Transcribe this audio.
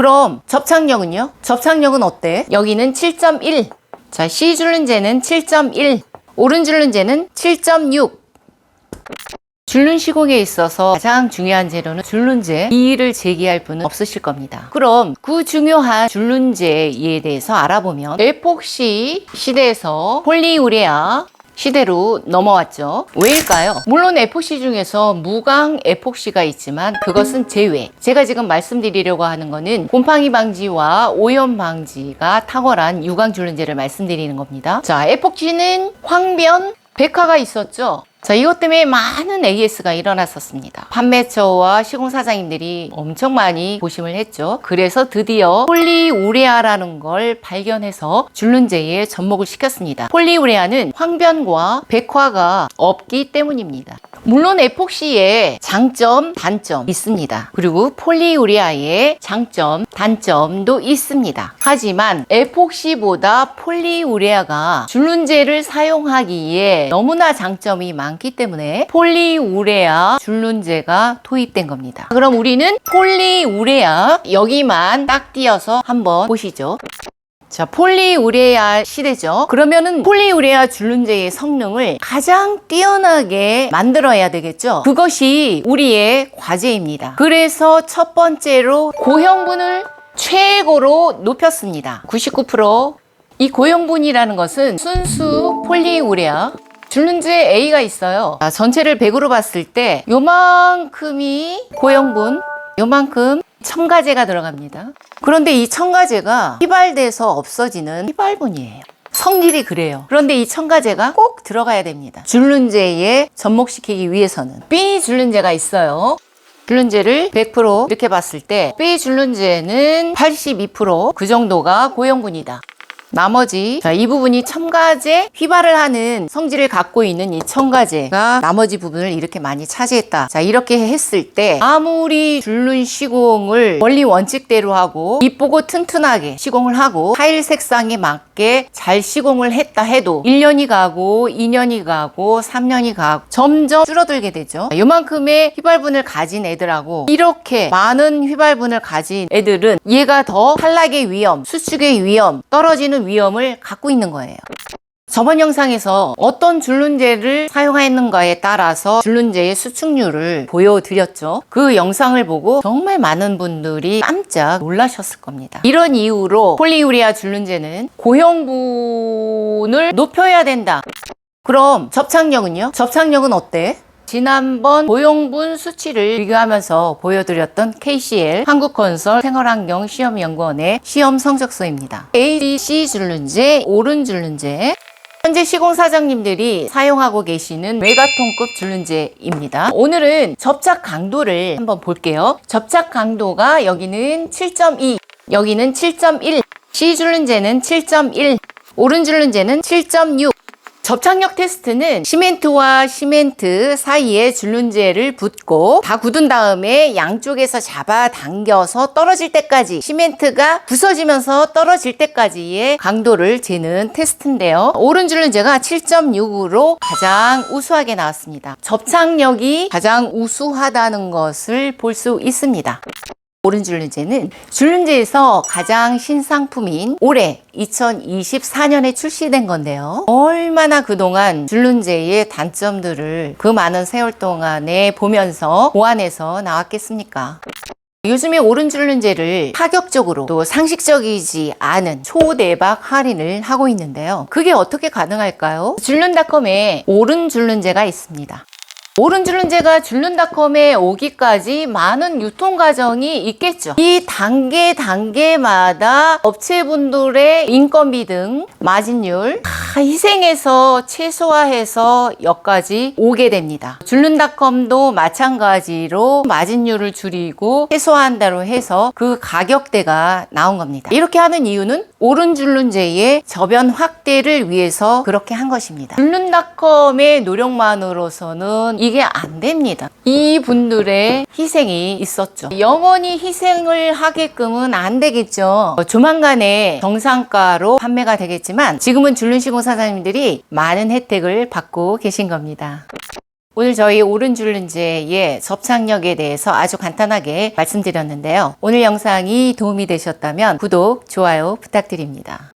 그럼 접착력은요? 접착력은 어때? 여기는 7.1. 자, C 줄눈제는 7.1. 오른 줄눈제는 7.6. 줄눈 시공에 있어서 가장 중요한 재료는 줄눈제. 이의를 제기할 분은 없으실 겁니다. 그럼 그 중요한 줄눈제에 대해서 알아보면 에폭시 시대에서 폴리우레아 시대로 넘어왔죠. 왜일까요? 물론 에폭시 중에서 무광 에폭시가 있지만 그것은 제외. 제가 지금 말씀드리려고 하는 거는 곰팡이 방지와 오염 방지가 탁월한 유광 줄눈제를 말씀드리는 겁니다. 자, 에폭시는 황변 백화가 있었죠. 자, 이것 때문에 많은 AS가 일어났었습니다. 판매처와 시공사장님들이 엄청 많이 고심을 했죠. 그래서 드디어 폴리우레아라는 걸 발견해서 줄눈제에 접목을 시켰습니다. 폴리우레아는 황변과 백화가 없기 때문입니다. 물론 에폭시의 장점, 단점 있습니다. 그리고 폴리우레아의 장점, 단점도 있습니다. 하지만 에폭시보다 폴리우레아가 줄눈제를 사용하기에 너무나 장점이 많기 때문에 폴리우레아 줄눈제가 도입된 겁니다. 그럼 우리는 폴리우레아 여기만 딱 띄어서 한번 보시죠. 자, 폴리우레아 시대죠. 그러면은 폴리우레아 줄눈제의 성능을 가장 뛰어나게 만들어야 되겠죠. 그것이 우리의 과제입니다. 그래서 첫 번째로 고형분을 최고로 높였습니다. 99%. 이 고형분이라는 것은 순수 폴리우레아 줄눈제 A가 있어요. 아, 전체를 100으로 봤을 때 요만큼이 고형분, 요만큼 첨가제가 들어갑니다. 그런데 이 첨가제가 휘발돼서 없어지는 휘발분이에요. 성질이 그래요. 그런데 이 첨가제가 꼭 들어가야 됩니다. 줄눈제에 접목시키기 위해서는 B 줄눈제가 있어요. 줄눈제를 100% 이렇게 봤을 때 B 줄눈제는 82%그 정도가 고형분이다. 나머지 자, 이 부분이 첨가제 휘발을 하는 성질을 갖고 있는 이 첨가제가 나머지 부분을 이렇게 많이 차지했다. 자 이렇게 했을 때 아무리 줄눈 시공을 원리 원칙대로 하고 이쁘고 튼튼하게 시공을 하고 타일 색상에 맞게 잘 시공을 했다 해도 1년이 가고 2년이 가고 3년이 가고 점점 줄어들게 되죠. 자, 요만큼의 휘발분을 가진 애들하고 이렇게 많은 휘발분을 가진 애들은 얘가 더 탈락의 위험, 수축의 위험, 떨어지는 위험을 갖고 있는 거예요. 저번 영상에서 어떤 줄눈제를 사용했는가에 따라서 줄눈제의 수축률을 보여드렸죠. 그 영상을 보고 정말 많은 분들이 깜짝 놀라셨을 겁니다. 이런 이유로 폴리우레아 줄눈제는 고형분을 높여야 된다. 그럼 접착력은요? 접착력은 어때? 지난번 고용분 수치를 비교하면서 보여드렸던 KCL 한국건설 생활환경 시험연구원의 시험 성적서입니다. ADC 줄눈제, 오른 줄눈제, 현재 시공 사장님들이 사용하고 계시는 메가톤급 줄눈제입니다. 오늘은 접착 강도를 한번 볼게요. 접착 강도가 여기는 7.2, 여기는 7.1, C 줄눈제는 7.1, 오른 줄눈제는 7.6, 접착력 테스트는 시멘트와 시멘트 사이에 줄눈제를 붓고 다 굳은 다음에 양쪽에서 잡아 당겨서 떨어질 때까지 시멘트가 부서지면서 떨어질 때까지의 강도를 재는 테스트인데요. 오른 줄눈제가 7.6으로 가장 우수하게 나왔습니다. 접착력이 가장 우수하다는 것을 볼 수 있습니다. 오른 줄눈제는 줄눈제에서 가장 신상품인 올해 2024년에 출시된 건데요. 얼마나 그동안 줄눈제의 단점들을 그 많은 세월 동안에 보면서 보완해서 나왔겠습니까? 요즘에 오른 줄눈제를 파격적으로 또 상식적이지 않은 초대박 할인을 하고 있는데요. 그게 어떻게 가능할까요? 줄눈닷컴에 오른 줄눈제가 있습니다. 오른 줄눈제가 줄눈닷컴에 오기까지 많은 유통 과정이 있겠죠. 이 단계 단계마다 업체분들의 인건비 등 마진율 다 희생해서 최소화해서 여기까지 오게 됩니다. 줄눈닷컴도 마찬가지로 마진율을 줄이고 최소화한다로 해서 그 가격대가 나온 겁니다. 이렇게 하는 이유는 오른 줄눈제의 저변 확대를 위해서 그렇게 한 것입니다. 줄눈닷컴의 노력만으로서는 이게 안 됩니다. 이 분들의 희생이 있었죠. 영원히 희생을 하게끔은 안 되겠죠. 조만간에 정상가로 판매가 되겠지만 지금은 줄눈 시공 사장님들이 많은 혜택을 받고 계신 겁니다. 오늘 저희 오른줄눈제의 접착력에 대해서 아주 간단하게 말씀드렸는데요. 오늘 영상이 도움이 되셨다면 구독, 좋아요 부탁드립니다.